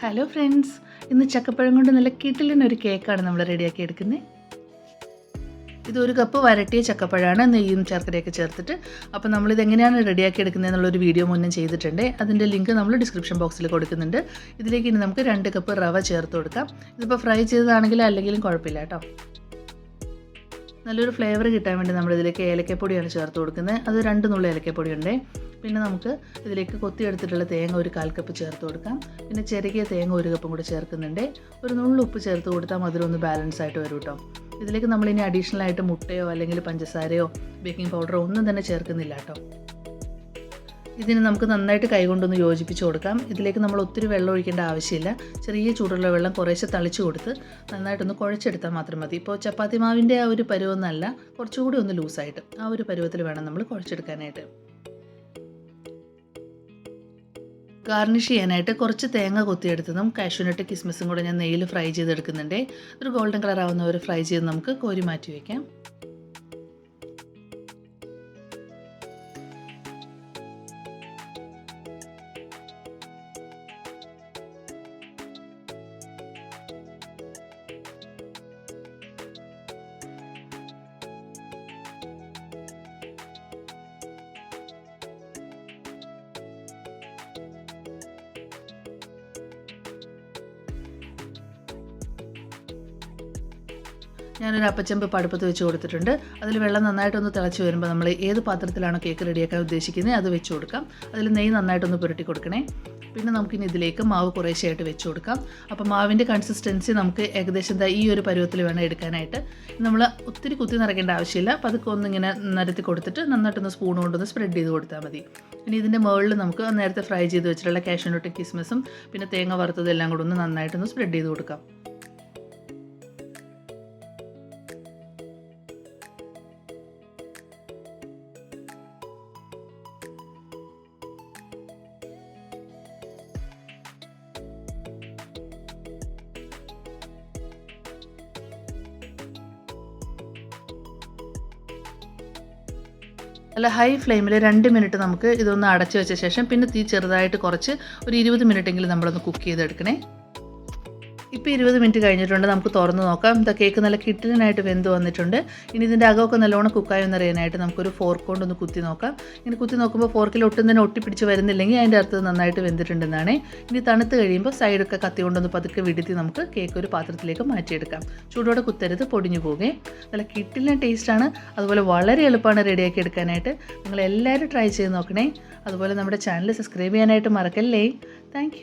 Hello friends ഇന്ന് ചക്കപ്പഴം കൊണ്ട് നല്ല കിട്ടിലിന് ഒരു കേക്കാണ് നമ്മൾ റെഡിയാക്കി എടുക്കുന്നത് ഇത് ഒരു കപ്പ് വരട്ടിയ ചക്കപ്പഴമാണ്. നെയ്യും ശർക്കരയൊക്കെ ചേർത്തിട്ട്. അപ്പോൾ നമ്മളിത് എങ്ങനെയാണ് റെഡിയാക്കി എടുക്കുന്നത് എന്നുള്ളൊരു വീഡിയോ മുന്നേ ചെയ്തിട്ടുണ്ട്. അതിന്റെ ലിങ്ക് നമ്മൾ ഡിസ്ക്രിപ്ഷൻ ബോക്സിൽ കൊടുക്കുന്നുണ്ട്. ഇതിലേക്ക് ഇനി നമുക്ക് രണ്ട് കപ്പ് റവ ചേർത്ത് കൊടുക്കാം. ഇതിപ്പോൾ ഫ്രൈ ചെയ്തതാണെങ്കിലും അല്ലെങ്കിലും കുഴപ്പമില്ല കേട്ടോ. നല്ലൊരു ഫ്ലേവർ കിട്ടാൻ വേണ്ടി നമ്മളിതിലേക്ക് ഏലക്കപ്പൊടിയാണ് ചേർത്ത് കൊടുക്കുന്നത്. അത് രണ്ട് നുള്ള ഏലക്കപ്പൊടി ഉണ്ടേ പിന്നെ നമുക്ക് ഇതിലേക്ക് കൊത്തിയെടുത്തിട്ടുള്ള തേങ്ങ ഒരു കാൽ കപ്പ് ചേർത്ത് കൊടുക്കാം. പിന്നെ ചെറുകിയ തേങ്ങ ഒരു കപ്പും കൂടി ചേർക്കുന്നുണ്ട്. ഒരു നുള്ളു ഉപ്പ് ചേർത്ത് കൊടുത്താൽ മധുരമൊന്ന് ബാലൻസ് ആയിട്ട് വരും കേട്ടോ ഇതിലേക്ക് നമ്മളിനി അഡീഷണൽ ആയിട്ട് മുട്ടയോ അല്ലെങ്കിൽ പഞ്ചസാരയോ ബേക്കിംഗ് പൗഡറോ ഒന്നും തന്നെ ചേർക്കുന്നില്ല കേട്ടോ ഇതിന് നമുക്ക് നന്നായിട്ട് കൈകൊണ്ടൊന്ന് യോജിപ്പിച്ച് കൊടുക്കാം. ഇതിലേക്ക് നമ്മൾ ഒത്തിരി വെള്ളം ഒഴിക്കേണ്ട ആവശ്യമില്ല. ചെറിയ ചൂടുള്ള വെള്ളം കുറേശ്ശെ തളിച്ച് കൊടുത്ത് നന്നായിട്ടൊന്ന് കുഴച്ചെടുത്താൽ മാത്രം മതി. ഇപ്പോൾ ചപ്പാത്തി മാവിന്റെ ആ ഒരു പരുവൊന്നല്ല കുറച്ചുകൂടി ഒന്ന് ലൂസായിട്ട് ആ ഒരു പരുവത്തിൽ വേണം നമ്മൾ കുഴച്ചെടുക്കാനായിട്ട്. ഗാർണിഷ് ചെയ്യാനായിട്ട് കുറച്ച് തേങ്ങ കൊത്തിയെടുത്തതും കാഷ്യൂനട്ട് കിസ്മിസും കൂടെ ഞാൻ നെയ്യിൽ ഫ്രൈ ചെയ്തെടുക്കുന്നുണ്ട്. ഒരു ഗോൾഡൻ കളർ ആവുന്നവർ ഫ്രൈ ചെയ്ത് നമുക്ക് കോരി മാറ്റി വയ്ക്കാം ഞാനൊരു അപ്പച്ചമ്പ് പടുപ്പത്ത് വെച്ച് കൊടുത്തിട്ടുണ്ട്. അതിൽ വെള്ളം നന്നായിട്ടൊന്ന് തിളച്ച് വരുമ്പോൾ നമ്മൾ ഏത് പാത്രത്തിലാണോ കേക്ക് റെഡിയാക്കാൻ ഉദ്ദേശിക്കുന്നത് അത് വെച്ച് കൊടുക്കാം. അതിൽ നെയ്യ് നന്നായിട്ടൊന്ന് പുരട്ടി കൊടുക്കണേ. പിന്നെ നമുക്കിനി ഇതിലേക്ക് മാവ് കുറേശ്ശെയായിട്ട് വെച്ച് കൊടുക്കാം. അപ്പോൾ മാവിന്റെ കൺസിസ്റ്റൻസി നമുക്ക് ഏകദേശം ഈ ഒരു പരുവത്തിൽ വേണം എടുക്കാനായിട്ട്. നമ്മൾ ഒത്തിരി കുത്തി നിറയ്ക്കേണ്ട ആവശ്യമില്ല. അപ്പോൾ അതൊക്കെ ഒന്നിങ്ങനെ നിരത്തി കൊടുത്തിട്ട് നന്നായിട്ടൊന്ന് സ്പൂൺ കൊണ്ടൊന്ന് സ്പ്രെഡ് ചെയ്ത് കൊടുത്താൽ മതി. ഇനി ഇതിന്റെ മുകളിൽ നമുക്ക് നേരത്തെ ഫ്രൈ ചെയ്ത് വെച്ചിട്ടുള്ള കാഷ്യൂനട്ടും കിസ്മസും പിന്നെ തേങ്ങ വറുത്തതെല്ലാം കൂടെ ഒന്ന് നന്നായിട്ടൊന്ന് സ്പ്രെഡ് ചെയ്ത് കൊടുക്കാം. നല്ല ഹൈ ഫ്ലെയിമിൽ രണ്ട് മിനിറ്റ് നമുക്ക് ഇതൊന്ന് അടച്ചു വെച്ച ശേഷം പിന്നെ തീ ചെറുതായിട്ട് കുറച്ച് ഒരു ഇരുപത് മിനിറ്റെങ്കിലും നമ്മളൊന്ന് കുക്ക് ചെയ്തെടുക്കണേ. ഇപ്പോൾ ഇരുപത് മിനിറ്റ് കഴിഞ്ഞിട്ടുണ്ട്. നമുക്ക് തുറന്ന് നോക്കാം. ഇതാ കേക്ക് നല്ല കിട്ടിലിനായിട്ട് വെന്ത് വന്നിട്ടുണ്ട്. ഇനി ഇതിന്റെ അകമൊക്കെ നല്ലോണം കുക്കായി എന്നറിയാനായിട്ട് നമുക്കൊരു ഫോർക്ക് കൊണ്ടൊന്ന് കുത്തി നോക്കാം. ഇങ്ങനെ കുത്തി നോക്കുമ്പോൾ ഫോർക്കിൽ ഒട്ടും തന്നെ ഒട്ടിപ്പിടിച്ച് വരുന്നില്ലെങ്കിൽ അതിന്റെ അർത്ഥം നന്നായിട്ട് വെന്തിട്ടുണ്ടെന്നാണ്. ഇനി തണുത്ത് കഴിയുമ്പോൾ സൈഡൊക്കെ കത്തി കൊണ്ടൊന്ന് പതുക്കെ വിടുത്തി നമുക്ക് കേക്ക് ഒരു പാത്രത്തിലേക്ക് മാറ്റിയെടുക്കാം. ചൂടോടെ കുത്തരുത് പൊടിഞ്ഞു പോകുകയെ നല്ല കിട്ടിലിന് ടേസ്റ്റാണ് അതുപോലെ വളരെ എളുപ്പമാണ് റെഡിയാക്കി എടുക്കാനായിട്ട്. നിങ്ങൾ എല്ലാവരും ട്രൈ ചെയ്ത് നോക്കണേ. അതുപോലെ നമ്മുടെ ചാനൽ സബ്സ്ക്രൈബ് ചെയ്യാനായിട്ട് മറക്കല്ലേ. താങ്ക്